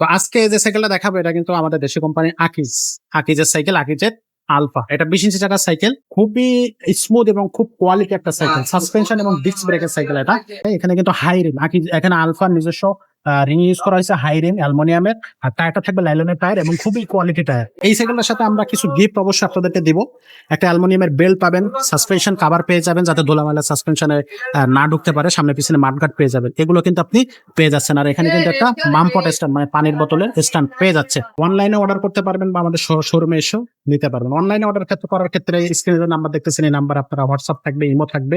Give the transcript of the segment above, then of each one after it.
তো আজকে যে সাইকেলটা দেখাবো এটা কিন্তু আমাদের দেশের কোম্পানি আকিজ আকিজের সাইকেল আকিজের আলফা এটা বিশ ইঞ্চি টাকার সাইকেল খুবই স্মুথ এবং খুব কোয়ালিটি একটা সাইকেল সাসপেনশন এবং ডিস্ক ব্রেকের সাইকেল এটা। এখানে কিন্তু হাই রিম আকিজ এখানে আলফা নিজস্ব রিং ইউজ করা হয়েছে হাই রিম অ্যালমোনিয়ামের আর টায়ারটা থাকবে লাইলনের টায়ার এবং খুবই কোয়ালিটি টায়ার এই সাইকেলটার সাথে আমরা কিছু গিফট অবশ্যই আপনাদেরকে দিব। একটা অ্যালমোনিয়ামের বেল্ট পাবেন সাসপেনশন কাভার পেয়ে যাবেন, যাতে ধুলামালা সাসপেনশনে না ঢুকতে পারে, সামনে পিছনে মাঠঘাট পেয়ে যাবেন। এগুলো কিন্তু আপনি পেয়ে যাচ্ছেন। আর এখানে কিন্তু একটা মামপট স্ট্যান্ড মানে পানির বোতলের স্ট্যান্ড পেয়ে যাচ্ছে। অনলাইনে অর্ডার করতে পারবেন বা আমাদের শোরুমে এসেও নিতে পারবেন। অনলাইনে অর্ডার ক্ষেত্রে করার ক্ষেত্রে স্ক্রিনে নাম্বার দেখতেছেন, এই নাম্বার আপনারা হোয়াটসঅ্যাপ থাকবে ইমো থাকবে,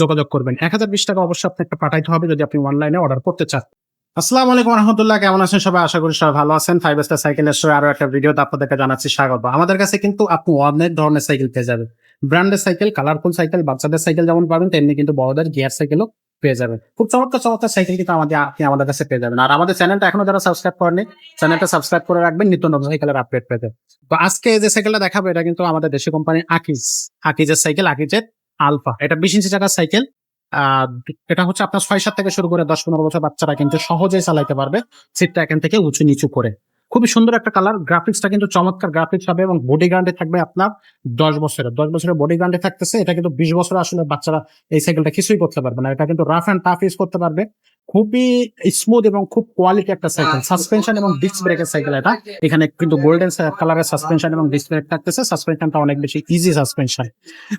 যোগাযোগ করবেন। এক হাজার বিশ টাকা অবশ্যই আপনাকে পাঠাইতে হবে যদি আপনি অনলাইনে অর্ডার করতে চান। আসসালামু আলাইকুম রহমতুল্লাহ কেমন আছেন সবাই? আশা করি সবাই ভালো আছেন। ফাইভ স্টার সাইকেলের শো আরও একটা ভিডিওতে আপনাদেরকে জানাচ্ছি স্বাগত। আমাদের কাছে কিন্তু আপনি অনেক ধরনের সাইকেল পেয়ে যাবেন। ব্র্যান্ডের সাইকেল কালারফুল সাইকেল বাচ্চাদের সাইকেল যেমন পাবেন, তেমনি কিন্তু বড়দের গিয়ার সাইকেলও পেয়ে যাবেন। খুব চমৎকার চমৎকার সাইকেল কিন্তু আমাদের আপনি আমাদের কাছে পেয়ে যাবেন। আর আমাদের চ্যানেলটা এখনও যারা সাবস্ক্রাইব করেনি চ্যানেলটা সাবস্ক্রাইব করে রাখবেন, নিত্য নতুন সাইকেলের আপডেট পেতে। তো আজকে যে সাইকেলটা দেখাবো, এটা কিন্তু আমাদের দেশি কোম্পানি আকিজ আকিজের সাইকেল আকিজের আলফা এটা বিশ ইঞ্চি সাইকেল এটা হচ্ছে আপনার ছয় সাত থেকে শুরু করে দশ পনেরো বছর বাচ্চারা কিন্তু সহজেই চালাইতে পারবে সিটটা এখান থেকে উঁচু নিচু করে। খুবই সুন্দর একটা কালার গ্রাফিক্সটা কিন্তু চমৎকার গ্রাফিক্স হবে এবং বডি গ্রান্ডে থাকবে আপনার দশ বছরের। দশ বছরের বডি গ্রান্ডে থাকতেছে, এটা কিন্তু বিশ বছর আসলে বাচ্চারা এই সাইকেলটা কিছুই করতে পারবে না। এটা কিন্তু রাফ অ্যান্ড টাফ ইউজ করতে পারবে। খুবই স্মুথ এবং খুব কোয়ালিটি একটা সাইকেল সাসপেনশন এবং ডিস্ক ব্রেকের সাইকেল এটা। এখানে কিন্তু গোল্ডেন কালারের সাসপেনশন এবং ডিস্ক ব্রেক থাকতেছে। সাসপেনশনটা অনেক বেশি ইজি সাসপেনশন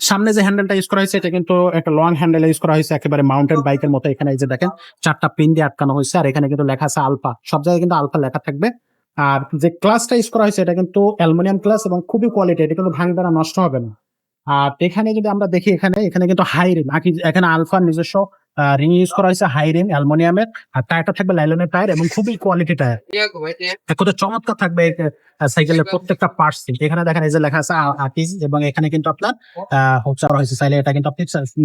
সামনে যে হ্যান্ডেলটা ইউজ করা হয়েছে এটা কিন্তু একটা লং হ্যান্ডেল ইউজ করা হয়েছে একেবারে মাউন্টেন বাইকের মতো। এখানে এই যে দেখেন চারটা পিন দিয়ে আটকানো হয়েছে আর এখানে কিন্তু লেখা আছে আলফা সব জায়গায় কিন্তু আলফা লেখা থাকবে। আর যে ক্লাসটা ইউজ করা হয়েছে এটা কিন্তু অ্যালুমিনিয়াম ক্লাস এবং খুবই কোয়ালিটি এটা কিন্তু ভাঙ দ্বারা নষ্ট হবে না। আর এখানে যদি আমরা দেখি এখানে এখানে কিন্তু হাই রিম এখানে আলফার নিজস্ব রিং ইউজ করা হয়েছে হাই রিম অ্যালুমিনিয়ামের আর টায়ারটা থাকবে লাইলনের টায়ার এবং খুবই কোয়ালিটি টায়ার কথা চমৎকার থাকবে সাইকেলের প্রত্যেকটা পার্টস এখানে দেখেন এই যে লেখা আছে আকিজ এবং এখানে কিন্তু আপনার আরও হয়েছে। চাইলে এটা কিন্তু আপনি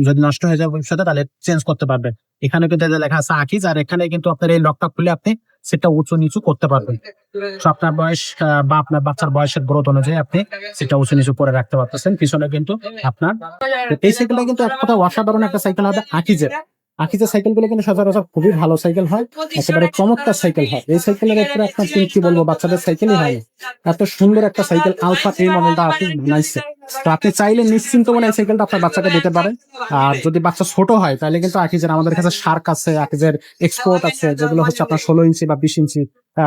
যদি নষ্ট হয়ে যায় ভবিষ্যতে তাহলে চেঞ্জ করতে পারবেন। এখানে কিন্তু এই যে লেখা আছে আকিজ আর এখানে কিন্তু আপনার এই লকটা খুলে আপনি সেটা উঁচু নিচু করতে পারবেন। আপনার বয়স বা আপনার বাচ্চার বয়সের গ্রোথ অনুযায়ী আপনি সেটা উঁচু নিচু করে রাখতে পারতেছেন। পিছনে কিন্তু আপনার এই সাইকেলটা কিন্তু এক কথা অসাধারণ একটা সাইকেল হবে আকিজের আকিজের সাইকেলগুলো কিন্তু সচরাচর খুবই ভালো সাইকেল হয় একেবারে চমৎকার সাইকেল হয়। এই সাইকেলের উপরে আপনার কি কি বলব বাচ্চাদের সাইকেলই হয় এত সুন্দর একটা সাইকেল আলফা এই মডেলটা আপনি বানাইছে তো আপনি চাইলে নিশ্চিন্ত মনে এই সাইকেলটা আপনার বাচ্চাকে দিতে পারেন। আর যদি বাচ্চা ছোট হয় তাহলে কিন্তু আখিজের আমাদের কাছে শার্ক আছে আখিজের এক্সপোর্ট আছে যেগুলো হচ্ছে আপনার ষোলো ইঞ্চি বা বিশ ইঞ্চি।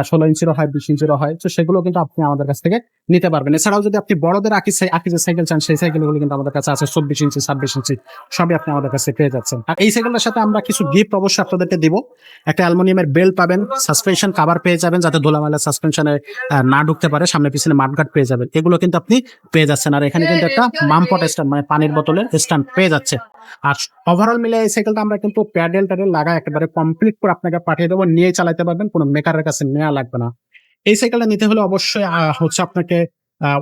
ষোলো ইঞ্চিরও হয় বিশ ইঞ্চিরও হয়। তো সেগুলো কিন্তু আপনি আমাদের কাছ থেকে নিতে পারবেন। এছাড়াও যদি আপনি বড়দের আকিজ আকিজের সাইকেল চান সেই সাইকেলগুলো কিন্তু আমাদের কাছে আছে। চব্বিশ ইঞ্চি ছাব্বিশ ইঞ্চি সবই আপনি আমাদের কাছে পেয়ে যাচ্ছেন। আর এই সাইকেলটার সাথে আমরা কিছু গিফট অবশ্যই আপনাদেরকে দিব। একটা অ্যালুমিনিয়ামের বেল্ট পাবেন সাসপেনশন কাভার পেয়ে যাবেন যাতে ধুলামালা সাসপেনশনে না ঢুকতে পারে সামনে পিছনে মাঠঘাট পেয়ে যাবেন। এগুলো কিন্তু আপনি পেয়ে যাচ্ছেন। আর এখানে কিন্তু একটা মামপট স্ট্যান্ড মানে পানির বোতলের স্ট্যান্ড পেয়ে যাচ্ছে। আর ওভারঅল মিলে এই সাইকেলটা আমরা কিন্তু প্যাডেল ট্যাডেল লাগা একেবারে কমপ্লিট করে আপনাকে পাঠিয়ে দেবো নিয়ে চালাতে পারবেন, কোনো মেকারের কাছে নেওয়া লাগবে না। এই সাইকেলটা নিতে হলে অবশ্যই হচ্ছে আপনাকে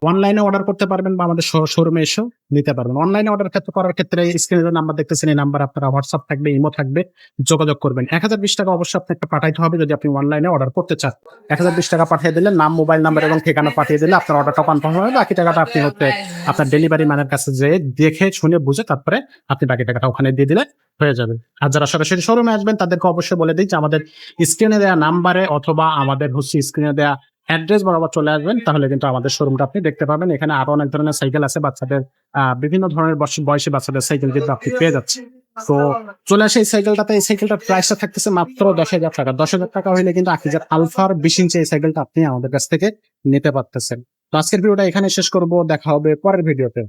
অনলাইনে অর্ডার করতে পারবেন বা আমাদের শোরুমে এসেও নিতে পারবেন। অনলাইনে অর্ডার ক্ষেত্রে করার ক্ষেত্রে স্ক্রিনে নাম্বার দেখতেছেন, এই নাম্বার আপনারা হোয়াটসঅ্যাপ থাকবে ইমো থাকবে, যোগাযোগ করবেন। এক হাজার বিশ টাকা অবশ্যই আপনাকে পাঠাইতে হবে যদি আপনি অনলাইনে অর্ডার করতে চান। এক হাজার বিশ টাকা পাঠিয়ে দিলে নাম মোবাইল নাম্বার এবং ঠিকানা পাঠিয়ে দিলে আপনার অর্ডারটা কনফার্ম হবে। বাকি টাকাটা আপনি হচ্ছে আপনার ডেলিভারি ম্যানের কাছে যে দেখে, শুনে, বুঝে তারপরে আপনি বাকি টাকাটা ওখানে দিয়ে দিলে হয়ে যাবে। আর যারা সরাসরি শোরুমে আসবেন, তাদেরকে অবশ্যই বলে দিই যে আমাদের স্ক্রিনে দেওয়া নাম্বারে অথবা আমাদের হচ্ছে স্ক্রিনে দেওয়া অ্যাড্রেস বরাবর চলে আসবেন, তাহলে কিন্তু আমাদের শোরুমটা আপনি দেখতে পাবেন। এখানে আরও অনেক ধরনের সাইকেল আছে বাচ্চাদের বিভিন্ন ধরনের বয়স- বাচ্চাদের সাইকেল কিন্তু আপনি পেয়ে যাচ্ছে তো চলে আসে এই সাইকেলটাতে এই সাইকেলটার প্রাইসটা থাকতেছে মাত্র দশ হাজার টাকা। দশ হাজার টাকা হইলে কিন্তু আকিজার আলফার বিশ ইঞ্চি এই সাইকেলটা আপনি আমাদের কাছ থেকে নিতে পারতেছেন। তো আজকের ভিডিওটা এখানে শেষ করব, দেখা হবে পরের ভিডিওতে।